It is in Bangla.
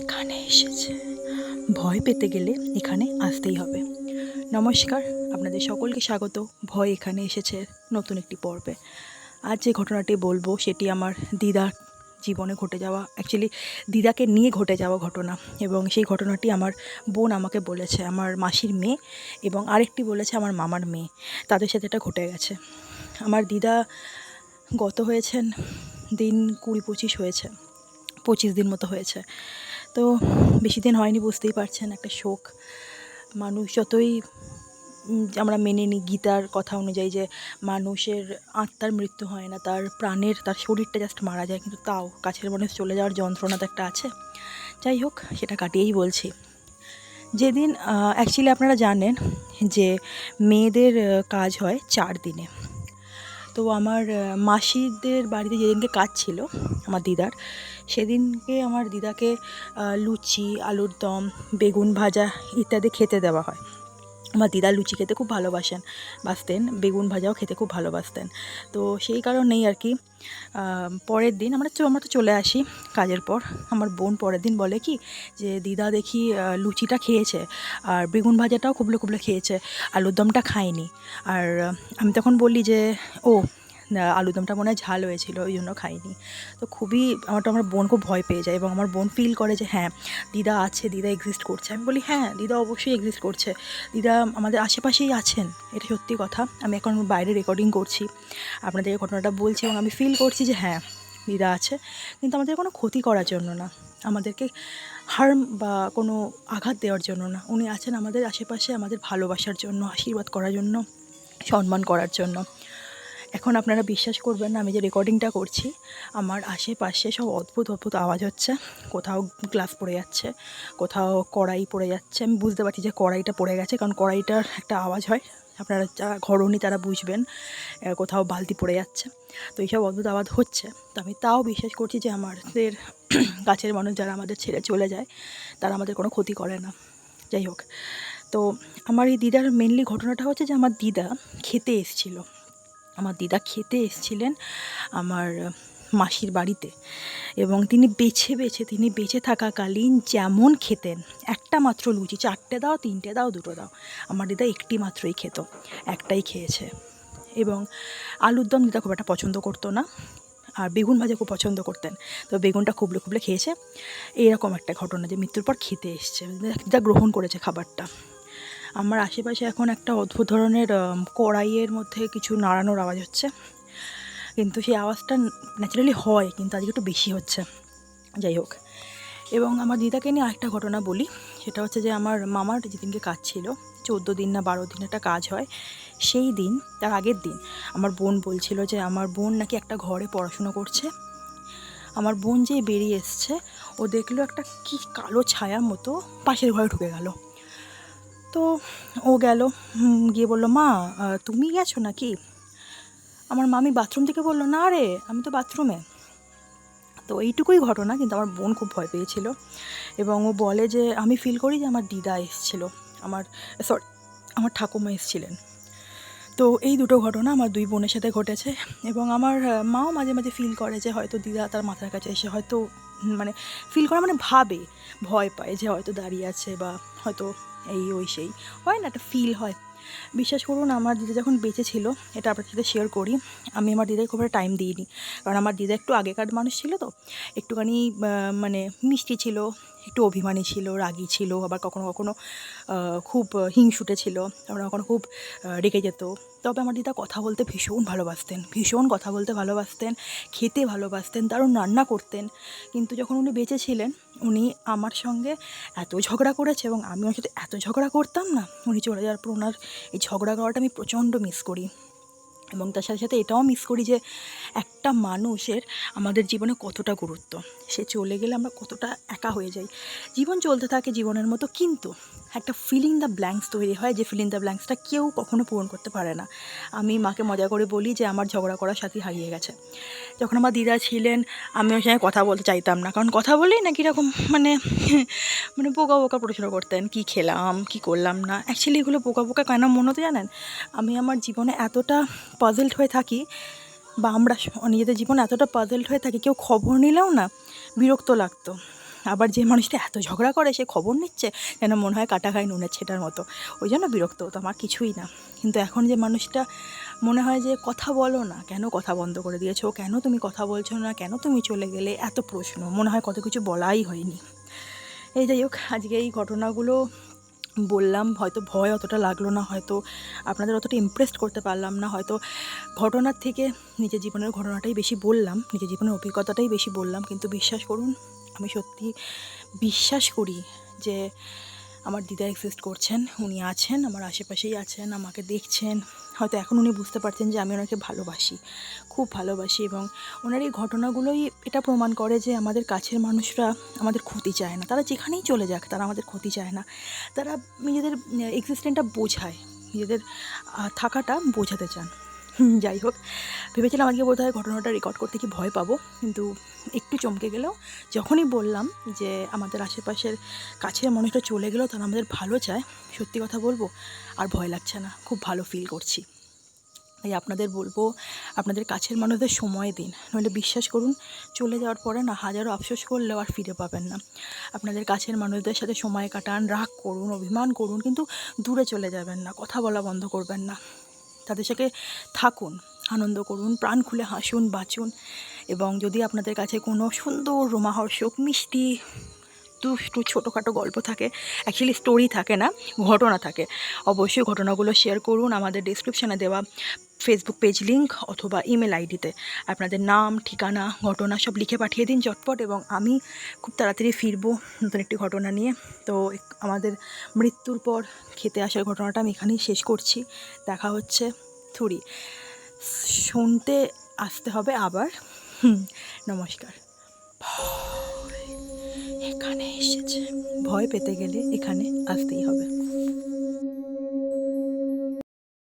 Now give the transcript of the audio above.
এখানে এসেছে। ভয় পেতে গেলে এখানে আসতেই হবে। নমস্কার, আপনাদের সকলকে স্বাগত। ভয় এখানে এসেছে নতুন একটি পর্বে। আজ যে ঘটনাটি বলব, সেটি আমার দিদার জীবনে ঘটে যাওয়া অ্যাকচুয়ালি দিদাকে নিয়ে ঘটে যাওয়া ঘটনা। এবং সেই ঘটনাটি আমার বোন আমাকে বলেছে, আমার মাসির মেয়ে এবং আরেকটি বলেছে আমার মামার মেয়ে। তাদের সাথে এটা ঘটে গেছে। আমার দিদা গত হয়েছেন দিন কুড়ি পঁচিশ হয়েছে, পঁচিশ দিন মতো হয়েছে। তো বেশি দিন হয়নি, বুঝতেই পারছেন, একটা শোক। মানুষ যতই আমরা মেনে নিই গীতার কথা অনুযায়ী যে মানুষের আত্মার মৃত্যু হয় না, তার প্রাণের, তার শরীরটা জাস্ট মারা যায়, কিন্তু তাও কাছের মানুষ চলে যাওয়ার যন্ত্রণা তো একটা আছে। যাই হোক, সেটা কাটিয়েই বলছি। যেদিন অ্যাকচুয়ালি আপনারা জানেন যে মেয়েদের কাজ হয় চার দিনে। তো আমার মাসিদের বাড়িতে যেদিনকে কাজ ছিল, আমার দিদার, সেদিনকে আমার দিদাকে লুচি, আলুর দম, বেগুন ভাজা ইত্যাদি খেতে দেওয়া হয়। আমার দিদা লুচি খেতে খুব ভালোবাসেন বাসতেন বেগুন ভাজাও খেতে খুব ভালোবাসতেন। তো সেই কারণেই আর কি পরের দিন আমরা আমরা তো চলে আসি কাজের পর। আমার বোন পরের দিন বলে কি যে, দিদা দেখি লুচিটা খেয়েছে আর বেগুন ভাজাটাও খুবলে খুবলে খেয়েছে, আলুর দমটা খায়নি। আর আমি তখন বলি যে, ও না, আলুর দমটা মনে হয় ঝাল হয়েছিল ওই জন্য খাইনি। তো খুবই আমার তো আমার বোন খুব ভয় পেয়ে যায় এবং আমার বোন ফিল করে যে হ্যাঁ দিদা আছে দিদা এক্সিস্ট করছে। আমি বলি হ্যাঁ দিদা অবশ্যই এক্সিস্ট করছে। দিদা আমাদের আশেপাশেই আছেন এটা সত্যি কথা। আমি এখন বাইরে রেকর্ডিং করছি আপনাদের এই ঘটনাটা বলছি এবং আমি ফিল করছি যে হ্যাঁ দিদা আছে। কিন্তু আমাদের কোনো ক্ষতি করার জন্য না। আমাদেরকে হার্ম বা কোনো আঘাত দেওয়ার জন্য না। উনি আছেন আমাদের আশেপাশে আমাদের ভালোবাসার জন্য আশীর্বাদ করার জন্য সম্মান করার জন্য। এখন আপনারা বিশ্বাস করবেন না, আমি যে রেকর্ডিংটা করছি, আমার আশেপাশে সব অদ্ভুত অদ্ভুত আওয়াজ হচ্ছে। কোথাও গ্লাস পড়ে যাচ্ছে, কোথাও কড়াই পড়ে যাচ্ছে। আমি বুঝতে পারছি যে কড়াইটা পড়ে গেছে, কারণ কড়াইটার একটা আওয়াজ হয়। আপনারা যারা ঘরণী তারা বুঝবেন কোথাও বালতি পড়ে যাচ্ছে। তো এইসব অদ্ভুত আওয়াজ হচ্ছে। তো আমি তাও বিশ্বাস করছি যে আমাদের কাছের মানুষ যারা আমাদের ছেড়ে চলে যায়, তারা আমাদের কোনো ক্ষতি করে না। যাই হোক, তো আমার এই দিদার মেনলি ঘটনাটা হচ্ছে যে আমার দিদা খেতে এসেছিল। আমার দিদা খেতে এসেছিলেন আমার মাসির বাড়িতে এবং তিনি বেছে বেছে, তিনি বেঁচে থাকাকালীন যেমন খেতেন, একটা মাত্র লুচি, চারটে দাও, তিনটে দাও, দুটো দাও, আমার দিদা একটি মাত্রই খেত, একটাই খেয়েছে এবং আলুর দম দিদা খুব একটা পছন্দ করতো না আর বেগুন ভাজা খুব পছন্দ করতেন, তো বেগুনটা খুবলে খুবলে খেয়েছে, এরকম একটা ঘটনা যে মৃত্যুর পর খেতে এসছে, দিদা গ্রহণ করেছে খাবারটা। আমার আশেপাশে এখন একটা অদ্ভুত ধরনের কড়াইয়ের মধ্যে কিছু নাড়ানোর আওয়াজ হচ্ছে। কিন্তু সেই আওয়াজটা ন্যাচারালি হয়, কিন্তু আজকে একটু বেশি হচ্ছে। যাই হোক। এবং আমার দিদাকে নিয়ে আরেকটা ঘটনা বলি। সেটা হচ্ছে যে আমার মামার যেদিনকে কাজ ছিল, চোদ্দ দিন না বারো দিন একটা কাজ হয়, সেই দিন, তার আগের দিন আমার বোন বলছিল যে আমার বোন নাকি একটা ঘরে পড়াশুনো করছে। আমার বোন যে বেরিয়ে এসছে, ও দেখল একটা কি কালো ছায়া মতো পাশের ঘরে ঢুকে গেল। তো ও গেল গিয়ে বলল, মা তুমি গেছো নাকি? আমার মামি বাথরুম থেকে বলল, না রে, আমি তো বাথরুমে। তো এইটুকুই ঘটনা, কিন্তু আমার বোন খুব ভয় পেয়েছিল এবং ও বলে যে, আমি ফিল করি যে আমার দিদা এসেছিল, আমার সরি আমার ঠাকুমা এসেছিলেন। তো এই দুটো ঘটনা আমার দুই বোনের সাথে ঘটেছে এবং আমার মাও মাঝে মাঝে ফিল করে যে হয়তো দিদা তার মাথার কাছে এসে হয়তো মানে ফিল করা মানে ভাবে, ভয় পায় যে হয়তো দাঁড়িয়ে আছে বা হয়তো এই ওই সেই। হয় না, একটা ফিল হয়। বিশ্বাস করুন, আমার দিদা যখন বেঁচে ছিল, এটা আপনার সাথে শেয়ার করি, আমি আমার দিদাকে খুব একটা টাইম দিইনি। কারণ আমার দিদা একটু আগেকার মানুষ ছিল তো, একটুখানি মানে মিষ্টি ছিল, একটু অভিমানী ছিল, রাগী ছিল, আবার কখনো কখনো খুব হিংসুটে ছিল, কখনো কখনো খুব রেগে যেত। তবে আমার দিদা কথা বলতে ভীষণ ভালোবাসতেন, ভীষণ কথা বলতে ভালোবাসতেন, খেতে ভালোবাসতেন, দারুণ রান্না করতেন। কিন্তু যখন উনি বেঁচে ছিলেন উনি আমার সঙ্গে এত ঝগড়া করেছে এবং আমি ওর সাথে এত ঝগড়া করতাম না, উনি চলে যাওয়ার পর ওনার এই ঝগড়া করাটা আমি প্রচণ্ড মিস করি। এবং তার সাথে সাথে এটাও মিস করি যে একটা মানুষের আমাদের জীবনে কতটা গুরুত্ব। সে চলে গেলে আমরা কতটা একা হয়ে যাই। জীবন চলতে থাকে জীবনের মতো, কিন্তু একটা ফিলিং দ্য ব্ল্যাঙ্কস তৈরি হয় যে ফিলিং দ্য ব্ল্যাঙ্কসটা কেউ কখনো পূরণ করতে পারে না। আমি মাকে মজা করে বলি যে, আমার ঝগড়া করার সাথী হারিয়ে গেছে। যখন আমার দিদা ছিলেন, আমি ওর সঙ্গে কথা বলতে চাইতাম না। কারণ কথা বললেই না কীরকম মানে মানে বোকা বোকা প্রশ্ন করতেন, কি খেলাম, কি করলাম না? অ্যাকচুয়ালি এগুলো বোকা বোকা কেন মনে হতো জানেন? আমি আমার জীবনে এতটা পাজেলড হয়ে থাকি বা আমরা নিজেদের জীবনে এতটা পাজেলড হয়ে থাকি, কেউ খবর নিলেও না বিরক্ত লাগতো। আবার যে মানুষটা এত ঝগড়া করে সে খবর নিচ্ছে, যেন মনে হয় কাটা খায় নুনের ছেটার মতো। ওই জন্য বিরক্ত হতো, আমার কিছুই না। কিন্তু এখন যে মানুষটা মনে হয় যে কথা বলো না, কেন কথা বন্ধ করে দিয়েছ, কেন তুমি কথা বলছো না, কেন তুমি চলে গেলে, এত প্রশ্ন, মনে হয় কত কিছু বলাই হয়নি। এই যাই হোক, আজকে এই ঘটনাগুলো বললাম, হয়তো ভয় অতটা লাগল না, হয়তো আপনাদের অতটা ইমপ্রেসড করতে পারলাম না, হয়তো ঘটনার থেকে নিজের জীবনের ঘটনাটাই বেশি বললাম, নিজের জীবনের অভিজ্ঞতাটাই বেশি বললাম, কিন্তু বিশ্বাস করুন, আমি সত্যি বিশ্বাস করি যে আমার দিদা এক্সিস্ট করছেন, উনি আছেন, আমার আশেপাশেই আছেন, আমাকে দেখছেন। হয়তো এখন উনি বুঝতে পারছেন যে আমি ওনাকে ভালোবাসি, খুব ভালোবাসি এবং ওনার এই ঘটনাগুলোই এটা প্রমাণ করে যে আমাদের কাছের মানুষরা আমাদের ক্ষতি চায় না। তারা যেখানেই চলে যাক তারা আমাদের ক্ষতি চায় না। তারা নিজেদের এক্সিস্টেন্টটা বোঝায়, নিজেদের থাকাটা বোঝাতে চান। যাই হোক, ভেবেছিলাম আজকে বোধহয় ঘটনাটা রেকর্ড করতে কি ভয় পাবো, কিন্তু একটু চমকে গেলেও যখনই বললাম যে আমাদের আশেপাশের কাছের মানুষটা চলে গেলেও তারা আমাদের ভালো চায়, সত্যি কথা বলব, আর ভয় লাগছে না, খুব ভালো ফিল করছি। তাই আপনাদের বলব, আপনাদের কাছের মানুষদের সময় দিন, নইলে বিশ্বাস করুন, চলে যাওয়ার পরে না হাজারো আফসোস করলেও আর ফিরে পাবেন না। আপনাদের কাছের মানুষদের সাথে সময় কাটান, রাগ করুন, অভিমান করুন, কিন্তু দূরে চলে যাবেন না, কথা বলা বন্ধ করবেন না। তাদের সাথে থাকুন, আনন্দ করুন, প্রাণ খুলে হাসুন, বাঁচুন এবং যদি আপনাদের কাছে কোনো সুন্দর রোমাহর্ষক মিষ্টি দুষ্টু ছোটোখাটো গল্প থাকে। অ্যাকচুয়ালি স্টোরি থাকে না, ঘটনা থাকে। অবশ্যই ঘটনাগুলো শেয়ার করুন, আমাদের ডিসক্রিপশানে দেওয়া ফেসবুক পেজ লিঙ্ক অথবা ইমেল আইডিতে আপনাদের নাম, ঠিকানা, ঘটনা সব লিখে পাঠিয়ে দিন চটপট এবং আমি খুব তাড়াতাড়ি ফিরবো নতুন একটি ঘটনা নিয়ে। তো আমাদের মৃত্যুর পর খেতে আসার ঘটনাটা আমি এখানেই শেষ করছি। দেখা হচ্ছে থুরি। শুনতে আসতে হবে আবার। নমস্কার। এসেছে। ভয় পেতে গেলে এখানে আসতেই হবে।